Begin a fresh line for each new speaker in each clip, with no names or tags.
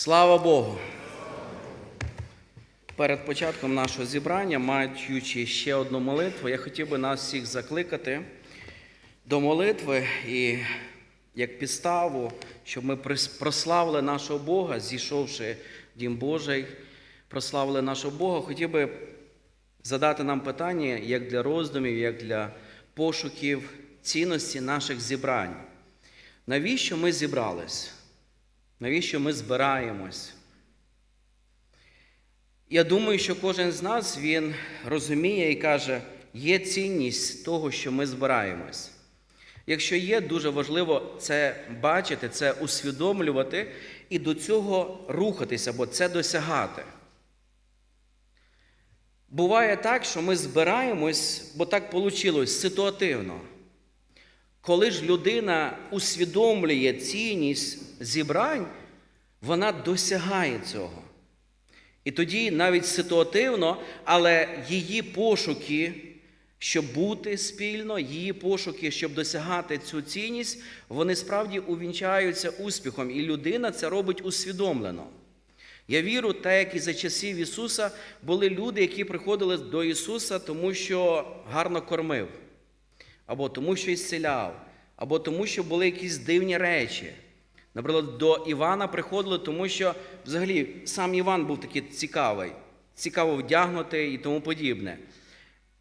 Слава Богу! Перед початком нашого зібрання, маючи ще одну молитву, я хотів би нас всіх закликати до молитви і як підставу, щоб ми прославили нашого Бога, зійшовши в Дім Божий, прославили нашого Бога. Хотів би задати нам питання як для роздумів, як для пошуків цінності наших зібрань. Навіщо ми зібрались? Навіщо ми збираємось? Я думаю, що кожен з нас він розуміє і каже, є цінність того, що ми збираємось. Якщо є, дуже важливо це бачити, це усвідомлювати і до цього рухатися, або це досягати. Буває так, що ми збираємось, бо так вийшло ситуативно. Коли ж людина усвідомлює цінність зібрань, вона досягає цього. І тоді навіть ситуативно, але її пошуки, щоб бути спільно, її пошуки, щоб досягати цю цінність, вони справді увінчаються успіхом, і людина це робить усвідомлено. Я вірю, так як і за часів Ісуса були люди, які приходили до Ісуса, тому що гарно кормив, або тому, що ісціляв, або тому, що були якісь дивні речі. Наприклад, до Івана приходили, тому що взагалі сам Іван був такий цікавий, цікаво вдягнутий і тому подібне.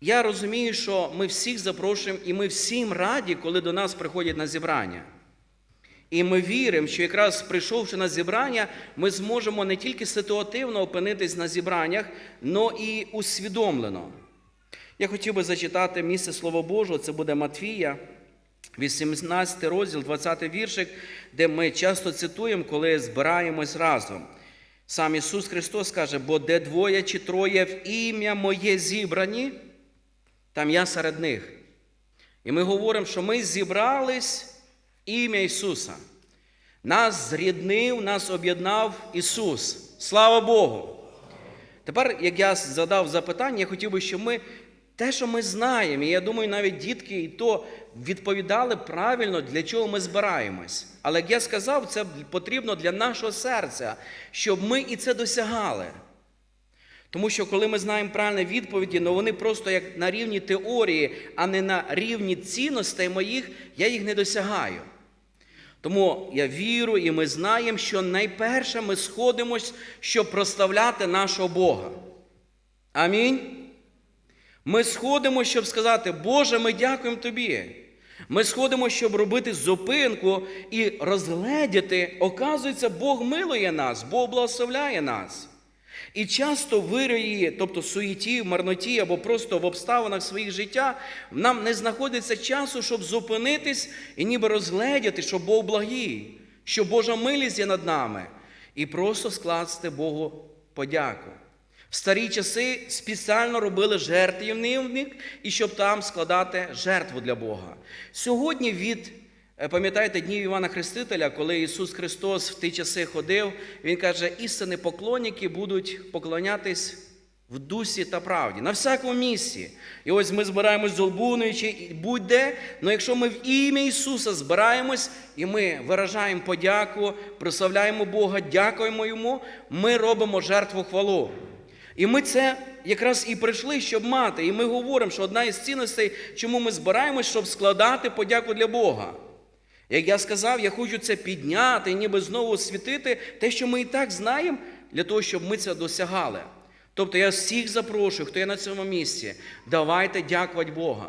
Я розумію, що ми всіх запрошуємо, і ми всім раді, коли до нас приходять на зібрання. І ми віримо, що якраз прийшовши на зібрання, ми зможемо не тільки ситуативно опинитись на зібраннях, але і усвідомлено. Я хотів би зачитати місце Слова Божого, це буде Матвія, 18 розділ, 20 віршик, де ми часто цитуємо, коли збираємось разом. Сам Ісус Христос каже, бо де двоє чи троє в ім'я моє зібрані, там я серед них. І ми говоримо, що ми зібрались ім'я Ісуса. Нас зріднив, нас об'єднав Ісус. Слава Богу! Тепер, як я задав запитання, я хотів би, щоб ми те, що ми знаємо, і я думаю, навіть дітки і то відповідали правильно, для чого ми збираємось. Але як я сказав, це потрібно для нашого серця, щоб ми і це досягали. Тому що коли ми знаємо правильні відповіді, ну вони просто як на рівні теорії, а не на рівні цінностей моїх, я їх не досягаю. Тому я вірю, і ми знаємо, що найперше ми сходимось, щоб прославляти нашого Бога. Амінь. Ми сходимо, щоб сказати, Боже, ми дякуємо Тобі. Ми сходимо, щоб робити зупинку і розгледіти, оказується, Бог милує нас, Бог благословляє нас. І часто в вирії, тобто суєті, в марноті або просто в обставинах своїх життя, нам не знаходиться часу, щоб зупинитись і ніби розгледіти, що Бог благий, що Божа милість є над нами, і просто скласти Богу подяку. В старі часи спеціально робили жертвівник, і щоб там складати жертву для Бога. Сьогодні від, е, пам'ятаєте, днів Івана Хрестителя, коли Ісус Христос в ті часи ходив, Він каже, істинні поклонники будуть поклонятись в дусі та правді, на всякому місці. І ось ми збираємось золбунуючи, будь-де, але якщо ми в ім'я Ісуса збираємось і ми виражаємо подяку, прославляємо Бога, дякуємо Йому, ми робимо жертву хвалу. І ми це якраз і прийшли, щоб мати. І ми говоримо, що одна із цінностей, чому ми збираємось, щоб складати подяку для Бога. Як я сказав, я хочу це підняти, ніби знову світити те, що ми і так знаємо, для того, щоб ми це досягали. Тобто я всіх запрошую, хто є на цьому місці, давайте дякувати Бога.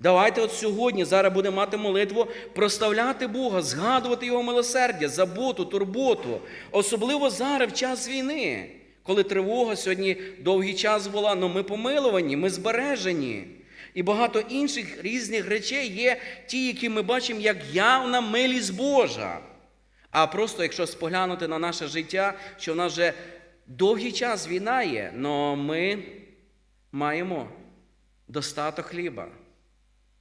Давайте от сьогодні, зараз будемо мати молитву, проставляти Бога, згадувати Його милосердя, заботу, турботу, особливо зараз, в час війни, коли тривога сьогодні довгий час була, але ми помилувані, ми збережені. І багато інших різних речей є ті, які ми бачимо як явна милість Божа. А просто, якщо споглянути на наше життя, що в нас вже довгий час війна є, але ми маємо достаток хліба.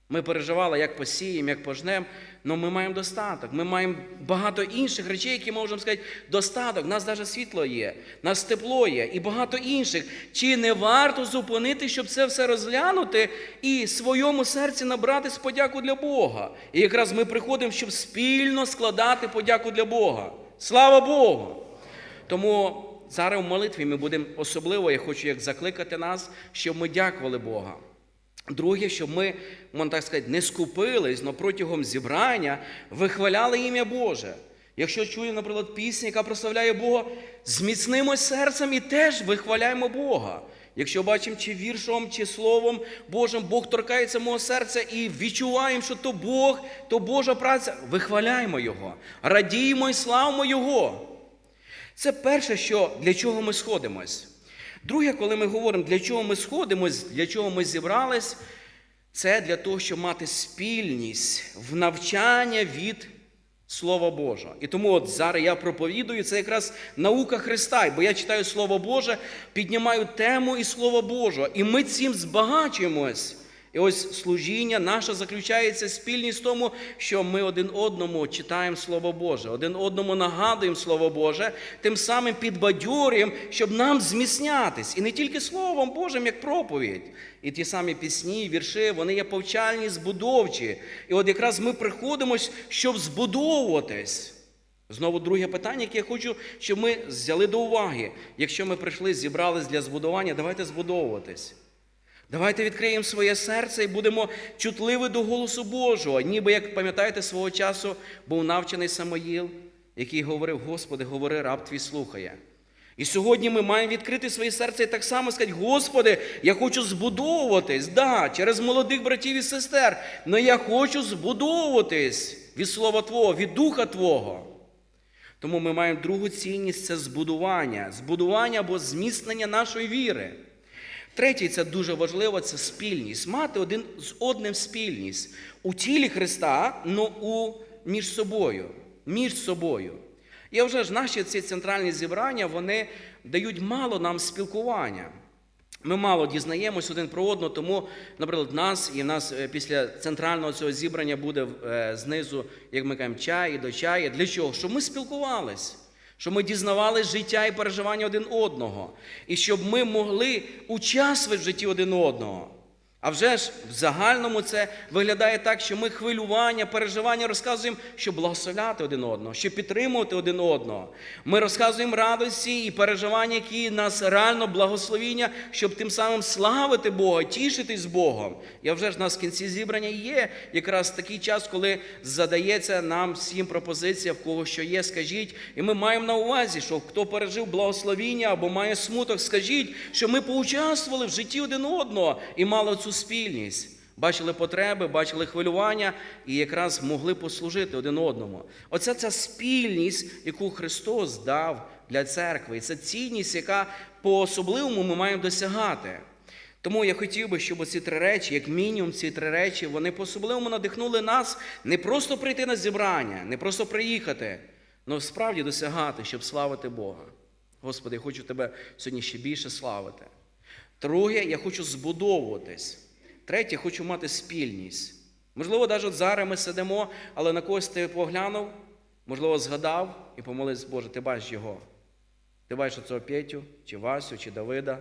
Ми переживали, як посіємо, як пожнемо, але ми маємо достаток. Ми маємо багато інших речей, які можемо сказати, достаток. У нас навіть світло є, у нас тепло є і багато інших. Чи не варто зупинити, щоб це все розглянути і своєму серці набрати подяку для Бога? І якраз ми приходимо, щоб спільно складати подяку для Бога. Слава Богу! Тому зараз в молитві ми будемо особливо, я хочу як закликати нас, щоб ми дякували Бога. Друге, щоб ми, можна так сказати, не скупились, але протягом зібрання вихваляли ім'я Боже. Якщо чуємо, наприклад, пісню, яка прославляє Бога, зміцнимось серцем і теж вихваляємо Бога. Якщо бачимо, чи віршом, чи словом Божим Бог торкається мого серця і відчуваємо, що то Бог, то Божа праця, вихваляємо Його, радіємо і славимо Його. Це перше, що для чого ми сходимось. Друге, коли ми говоримо, для чого ми сходимось, для чого ми зібрались, це для того, щоб мати спільність в навчання від Слова Божого. І тому от зараз я проповідую, це якраз наука Христа, бо я читаю Слово Боже, піднімаю тему і Слово Божого, і ми цим збагачуємось. І ось служіння наше заключається спільність в тому, що ми один одному читаємо Слово Боже, один одному нагадуємо Слово Боже, тим самим підбадьорюємо, щоб нам зміцнятись. І не тільки Словом Божим, як проповідь. І ті самі пісні, вірші, вони є повчальні, збудовчі. І от якраз ми приходимо, щоб збудовуватись. Знову друге питання, яке я хочу, щоб ми взяли до уваги. Якщо ми прийшли, зібрались для збудування, давайте збудовуватись. Давайте відкриємо своє серце і будемо чутливі до голосу Божого. Ніби, як пам'ятаєте, свого часу був навчений Самоїл, який говорив: Господи, говори, раб твій слухає. І сьогодні ми маємо відкрити своє серце і так само сказати, Господи, я хочу збудовуватись, да, через молодих братів і сестер, але я хочу збудовуватись від Слова Твого, від Духа Твого. Тому ми маємо другу цінність це збудування, збудування або зміцнення нашої віри. Третій, це дуже важливо, це спільність. Мати один з одним спільність у тілі Христа, ну у між собою. Між собою. І вже ж наші ці центральні зібрання вони дають мало нам спілкування. Ми мало дізнаємось один про одного, тому, наприклад, нас і в нас е, після центрального цього зібрання буде е, знизу, як ми кажемо, чай до чаю. Для чого? Щоб ми спілкувались, щоб ми дізнавали життя і переживання один одного, і щоб ми могли участвувати в житті один одного. А вже ж в загальному це виглядає так, що ми хвилювання, переживання розказуємо, щоб благословляти один одного, щоб підтримувати один одного. Ми розказуємо радості і переживання, які нас реально благословіння, щоб тим самим славити Бога, тішитись з Богом. І вже ж нас в кінці зібрання є якраз такий час, коли задається нам всім пропозиція, в кого що є, скажіть. І ми маємо на увазі, що хто пережив благословіння або має смуток, скажіть, що ми поучаствували в житті один одного і мали цю спільність. Бачили потреби, бачили хвилювання і якраз могли послужити один одному. Оце ця спільність, яку Христос дав для церкви. І це цінність, яка по-особливому ми маємо досягати. Тому я хотів би, щоб ці три речі, як мінімум, ці три речі, вони по-особливому надихнули нас не просто прийти на зібрання, не просто приїхати, але справді досягати, щоб славити Бога. Господи, я хочу тебе сьогодні ще більше славити. Друге, я хочу збудовуватись. Третє, хочу мати спільність. Можливо, навіть зараз ми сидимо, але на когось ти поглянув, можливо, згадав і помолився, Боже, ти бачиш його. Ти бачиш оцього Петю, чи Васю, чи Давида.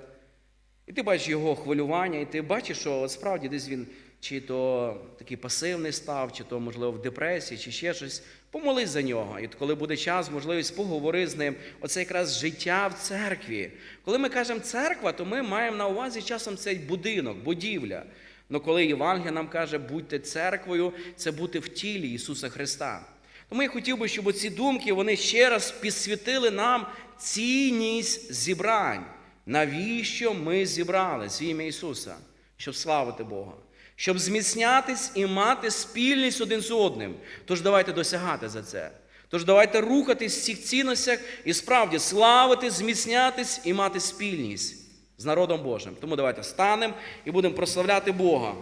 І ти бачиш його хвилювання, і ти бачиш, що от справді десь він чи то такий пасивний став, чи то, можливо, в депресії, чи ще щось. Помолись за нього. І коли буде час, можливість поговори з ним. Оце якраз життя в церкві. Коли ми кажемо церква, то ми маємо на увазі часом цей будинок, будівля. Але коли Євангелія нам каже, будьте церквою, це бути в тілі Ісуса Христа. Тому я хотів би, щоб ці думки вони ще раз підсвітили нам цінність зібрань. Навіщо ми зібрались в ім'я Ісуса? Щоб славити Бога, щоб зміцнятись і мати спільність один з одним. Тож давайте досягати за це. Тож давайте рухатись в цих цінностях і справді славити, зміцнятись і мати спільність з народом Божим. Тому давайте станемо і будемо прославляти Бога.